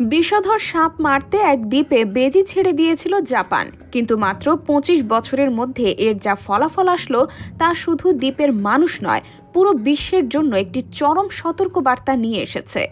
বিষধর সাপ মারতে এক দ্বীপে বেজি ছেড়ে দিয়েছিল জাপান। কিন্তু মাত্র পঁচিশ বছরের মধ্যে এর যা ফলাফল আসলো তা শুধু দ্বীপের মানুষ নয়, পুরো বিশ্বের জন্য একটি চরম সতর্কবার্তা নিয়ে এসেছে।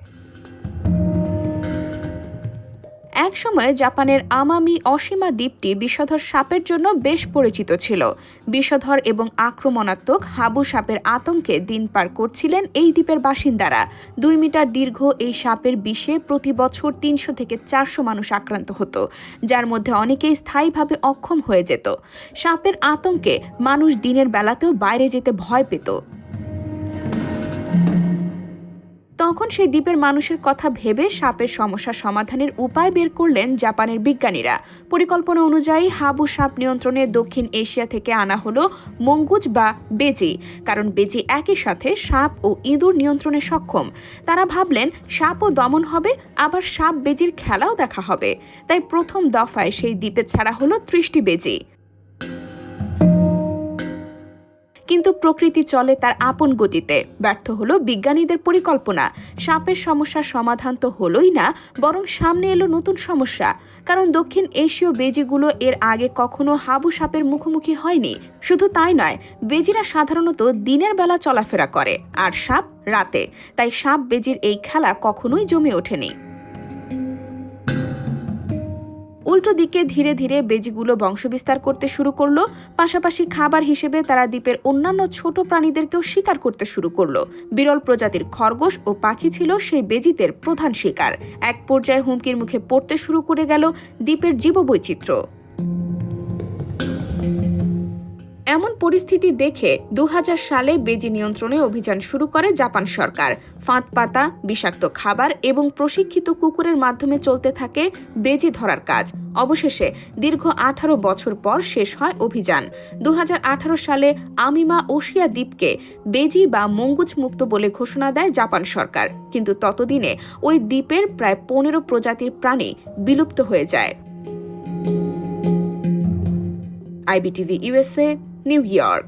একসময় জাপানের আমামি অসীমা দ্বীপটি বিষধর সাপের জন্য বেশ পরিচিত ছিল। বিষধর এবং আক্রমণাত্মক হাবু সাপের আতঙ্কে দিন পার করছিলেন এই দ্বীপের বাসিন্দারা। দুই মিটার দীর্ঘ এই সাপের বিষে প্রতি বছর তিনশো থেকে চারশো মানুষ আক্রান্ত হতো, যার মধ্যে অনেকেই স্থায়ীভাবে অক্ষম হয়ে যেত। সাপের আতঙ্কে মানুষ দিনের বেলাতেও বাইরে যেতে ভয় পেত। তখন সেই দ্বীপের মানুষের কথা ভেবে সাপের সমস্যা সমাধানের উপায় বের করলেন জাপানের বিজ্ঞানীরা। পরিকল্পনা অনুযায়ী হাবু সাপ নিয়ন্ত্রণে দক্ষিণ এশিয়া থেকে আনা হলো মঙ্গুজ বা বেজি, কারণ বেজি একই সাথে সাপ ও ইঁদুর নিয়ন্ত্রণে সক্ষম। তারা ভাবলেন, সাপও দমন হবে, আবার সাপ বেজির খেলাও দেখা হবে। তাই প্রথম দফায় সেই দ্বীপে ছাড়া হলো ত্রিশটি বেজি। কিন্তু প্রকৃতি চলে তার আপন গতিতে। ব্যর্থ হলো বিজ্ঞানীদের পরিকল্পনা। সাপের সমস্যার সমাধান তো হলোই না, বরং সামনে এলো নতুন সমস্যা। কারণ দক্ষিণ এশীয় বেজিগুলো এর আগে কখনো হাবু সাপের মুখোমুখি হয়নি। শুধু তাই নয়, বেজিরা সাধারণত দিনের বেলা চলাফেরা করে, আর সাপ রাতে। তাই সাপ বেজির এই খেলা কখনোই জমে ওঠেনি। উল্টো দিকে ধীরে ধীরে বেজিগুলো বংশবিস্তার করতে শুরু করল। পাশাপাশি খাবার হিসেবে তারা দ্বীপের অন্যান্য ছোট প্রাণীদেরকেও শিকার করতে শুরু করল। বিরল প্রজাতির খরগোশ ও পাখি ছিল সেই বেজিদের প্রধান শিকার। এক পর্যায়ে হুমকির মুখে পড়তে শুরু করে গেল দ্বীপের জীববৈচিত্র্য। এমন পরিস্থিতি দেখে দু হাজার সালে বেজি নিয়ন্ত্রণে অভিযান শুরু করে জাপান সরকার। ফাঁদ পাতা, বিষাক্ত খাবার এবং প্রশিক্ষিত কুকুরের মাধ্যমে চলতে থাকে বেজি ধরার কাজ। অবশেষে দীর্ঘ আঠারো বছর পর শেষ হয় অভিযান। দু হাজার আঠারো সালে আমিমা ওশিয়া দ্বীপকে বেজি বা মঙ্গুজ মুক্ত বলে ঘোষণা দেয় জাপান সরকার। কিন্তু ততদিনে ওই দ্বীপের প্রায় পনেরো প্রজাতির প্রাণী বিলুপ্ত হয়ে যায়। IBTV USA new York